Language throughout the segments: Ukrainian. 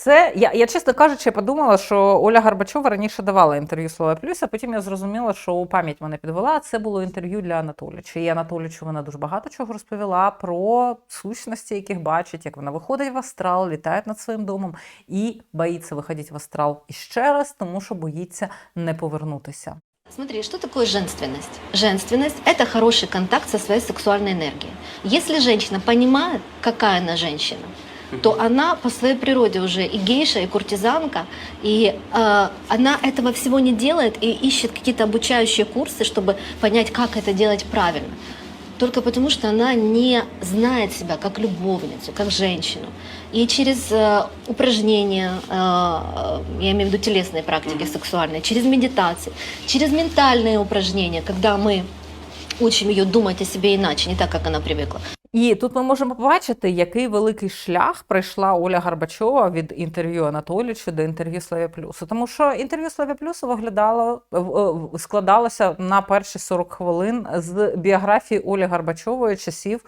Це я, я чесно кажучи, подумала, що Оля Горбачова раніше давала інтерв'ю Слова Плюс, а потім я зрозуміла, що пам'ять мене підвела. Це було інтерв'ю для Анатоліча. І Анатолічу вона дуже багато чого розповіла про сущності, яких бачить, як вона виходить в астрал, літає над своїм домом і боїться виходити в астрал іще раз, тому що боїться не повернутися. Смотри, что такое женственность? Женственность – это хороший контакт со своей сексуальной энергией. Если женщина понимает, какая она женщина, то она по своей природе уже и гейша, и куртизанка, и э, она этого всего не делает и ищет какие-то обучающие курсы, чтобы понять, как это делать правильно. Только потому, что она не знает себя как любовницу, как женщину. И через э, упражнения, э, э, я имею в виду телесные практики сексуальные, через медитации, через ментальные упражнения, когда мы учим ее думать о себе иначе, не так, как она привыкла. І тут ми можемо побачити, який великий шлях пройшла Оля Горбачова від інтерв'ю Анатолійчу до інтерв'ю Славі Плюсу. Тому що інтерв'ю Славі Плюсу виглядало складалося на перші 40 хвилин з біографії Олі Горбачової часів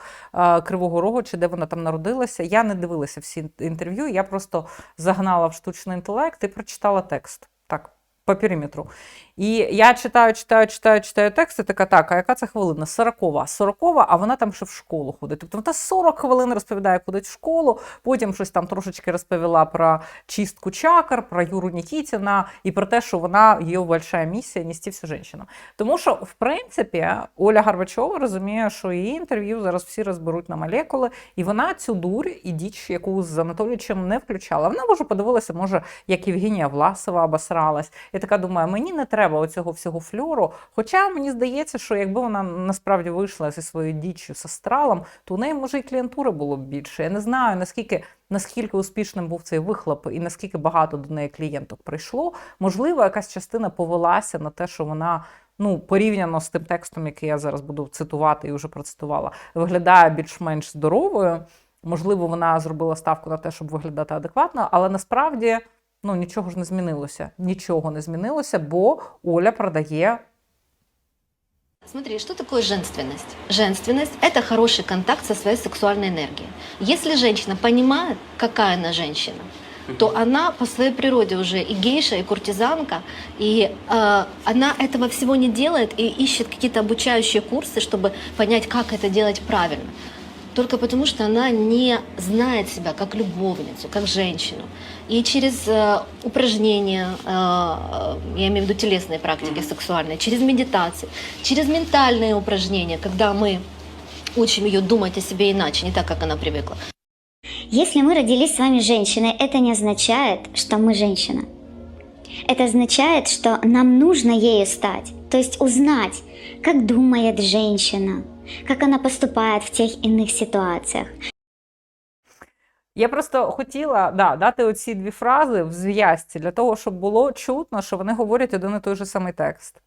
Кривого Рогу, чи де вона там народилася. Я не дивилася всі інтерв'ю, я просто загнала в штучний інтелект і прочитала текст. Так. По периметру. І я читаю, читаю, читаю, читаю текст, і така, так, а яка це хвилина? Сорокова. Сорокова, а вона там ще в школу ходить. Тобто вона 40 хвилин розповідає, як ходить в школу, потім щось там трошечки розповіла про чистку чакр, про Юру Нікітіна і про те, що вона її большая місія нести всю женщину. Тому що, в принципі, Оля Горбачова розуміє, що її інтерв'ю зараз всі розберуть на молекули, і вона цю дурь і діч, яку з Анатолійовичем не включала. Вона може подивилася, може, як Євгенія Власова обосралась. Я така думаю, мені не треба оцього всього фльору. Хоча мені здається, що якби вона насправді вийшла зі своєю діччю з астралом, то у неї може і клієнтури було б більше. Я не знаю, наскільки. Наскільки успішним був цей вихлоп, і наскільки багато до неї клієнток прийшло, можливо, якась частина повелася на те, що вона ну порівняно з тим текстом, який я зараз буду цитувати і вже процитувала, виглядає більш-менш здоровою. Можливо, вона зробила ставку на те, щоб виглядати адекватно, але насправді ну нічого ж не змінилося. Нічого не змінилося, бо Оля продає Смотри, что такое женственность? Женственность – это хороший контакт со своей сексуальной энергией. Если женщина понимает, какая она женщина, то она по своей природе уже и гейша, и куртизанка, и э, она этого всего не делает и ищет какие-то обучающие курсы, чтобы понять, как это делать правильно. Только потому, что она не знает себя как любовницу, как женщину. И через э, упражнения, э, э, я имею в виду телесные практики сексуальные, через медитации, через ментальные упражнения, когда мы учим ее думать о себе иначе, не так, как она привыкла. Если мы родились с вами женщиной, это не означает, что мы женщина. Это означает, что нам нужно ею стать, то есть узнать, как думает женщина, как она поступает в тех иных ситуациях. Я просто хотіла да, дати оці дві фрази в зв'язці для того, щоб було чутно, що вони говорять один і той же самий текст.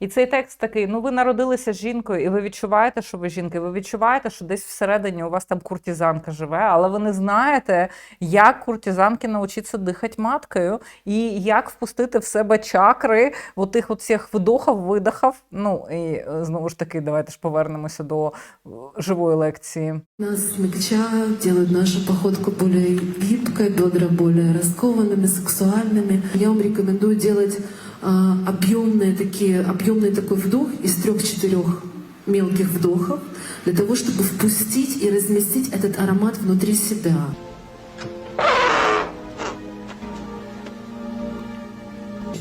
І цей текст такий: ну ви народилися жінкою, і ви відчуваєте, що ви жінка, і ви відчуваєте, що десь всередині у вас там куртизанка живе, але ви не знаєте, як куртизанки навчитися дихати маткою, і як впустити в себе чакри в тих от всіх вдохів, видохів. Ну і е, знову ж таки, давайте ж повернемося до е, живої лекції. Нас смягчают, делают нашу походку более гибкой, бедра более раскованными, сексуальными. Я вам рекомендую делать объемные такие, объемный такой вдох из трех-четырех мелких вдохов для того, чтобы впустить и разместить этот аромат внутри себя.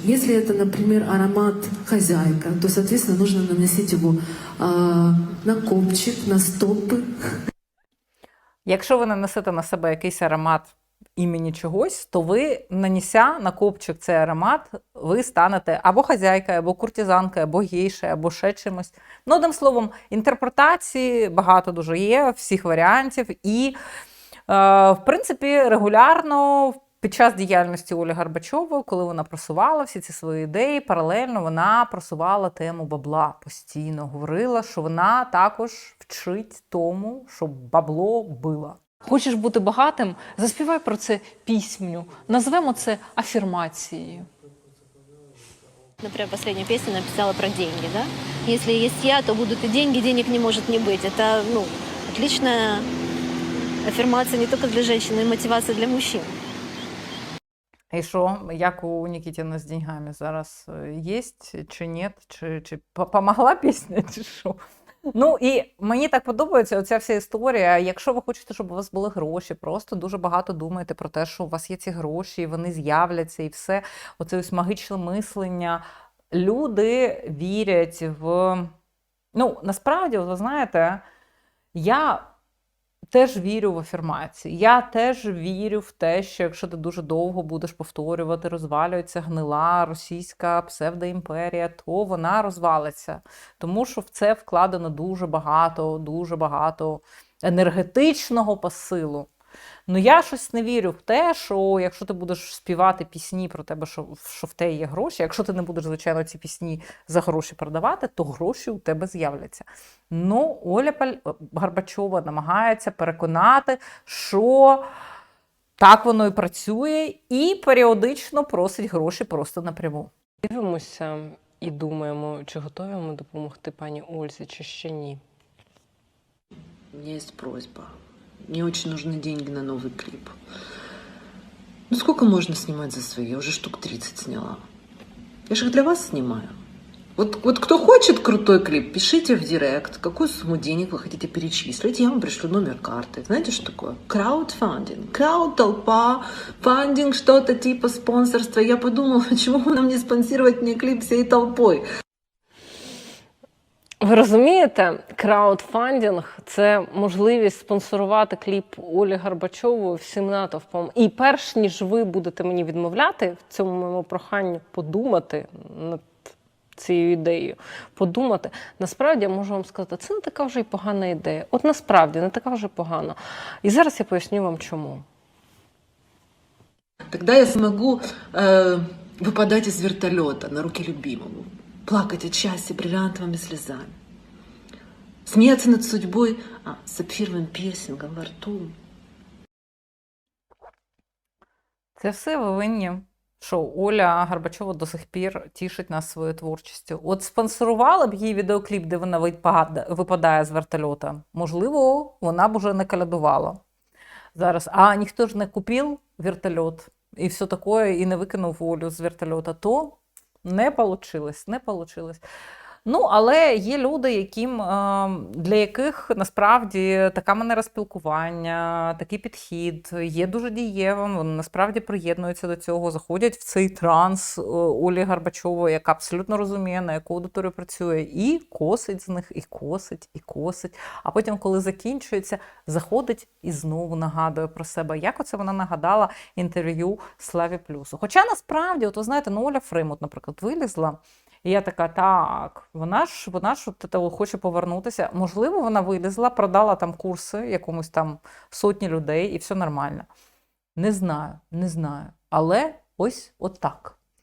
Если это, например, аромат хозяйка, то, соответственно, нужно наносить его а, на копчик, на стопы, Якщо ви нанесете на себе якийсь аромат імені чогось, то ви, нанеся на копчик цей аромат, ви станете або хазяйкою, або куртизанкою, або гейшею, або ще чимось. Ну, одним словом, інтерпретації багато дуже є, всіх варіантів. І, е, в принципі, регулярно. Під час діяльності Олі Горбачової, коли вона просувала всі ці свої ідеї, паралельно вона просувала тему бабла постійно. Говорила, що вона також вчить тому, щоб бабло було. Хочеш бути багатим? Заспівай про це пісню. Назвемо це афірмацією. Например, последнюю песню написала про деньги, да? Если есть я, то будут и деньги, денег не может не быть. Это, ну, отличная аффирмация не только для женщин, но и мотивация для мужчин. І що, як у Нікітіна з деньгами зараз є чи ні? Чи, чи помогла пісня, чи що? Ну і мені так подобається оця вся історія. Якщо ви хочете, щоб у вас були гроші, просто дуже багато думаєте про те, що у вас є ці гроші, і вони з'являться, і все. Оце ось магічне мислення. Люди вірять в. Ну, насправді, ви знаєте, я теж вірю в афірмації. Я теж вірю в те, що якщо ти дуже довго будеш повторювати, розвалюється гнила російська псевдоімперія, то вона розвалиться. Тому що в це вкладено дуже багато, дуже багато енергетичного посилу. Ну я щось не вірю в те, що якщо ти будеш співати пісні про тебе, що, що в тебе є гроші, якщо ти не будеш, звичайно, ці пісні за гроші продавати, то гроші у тебе з'являться. Ну, Оля Паль- Горбачова намагається переконати, що так воно і працює, і періодично просить гроші просто напряму. Дивимося і думаємо, чи готові ми допомогти пані Ользі, чи ще ні. У меня есть просьба. Мне очень нужны деньги на новый клип. Ну сколько можно снимать за свои? Я уже штук 30 сняла. Я же их для вас снимаю. Вот, вот кто хочет крутой клип, пишите в директ, какую сумму денег вы хотите перечислить, я вам пришлю номер карты. Знаете, что такое? Краудфандинг. Крауд, толпа, фандинг, что-то типа спонсорства. Я подумала, почему бы нам не спонсировать мне клип всей толпой? Ви розумієте, краудфандинг це можливість спонсорувати кліп Олі Горбачової всім натовпом. І перш ніж ви будете мені відмовляти в цьому моєму проханні подумати над цією ідеєю, подумати, насправді я можу вам сказати, це не така вже й погана ідея. От насправді не така вже погана. І зараз я поясню вам чому. Тогда я смогу э, выпадать из вертолета на руки любимому, плакать от счастья бриллиантовыми слезами, смеяться над судьбой а, сапфировым пирсингом во рту. Це все ви винні, що Оля Горбачова до сих пір тішить нас своєю творчістю. От спонсорували б їй відеокліп, де вона випадає з вертольота. Можливо, вона б уже не калядувала зараз. А ніхто ж не купив вертольот і все таке, і не викинув Олю з вертольота, то не получилось, не вийшло. Ну, але є люди, яким, е, для яких насправді така манера спілкування, такий підхід є дуже дієвим. Вони насправді приєднуються до цього, заходять в цей транс е, Олі Горбачової, яка абсолютно розуміє, на яку аудиторію працює, і косить з них, і косить, і косить. А потім, коли закінчується, заходить і знову нагадує про себе. Як оце вона нагадала інтерв'ю Славі Плюсу. Хоча насправді, от ви знаєте, ну Оля Фримут, наприклад, вилізла. І я така, так, вона ж вона ж от, хоче повернутися. Можливо, вона вилізла, продала там курси якомусь там сотні людей, і все нормально. Не знаю, не знаю. Але ось от так.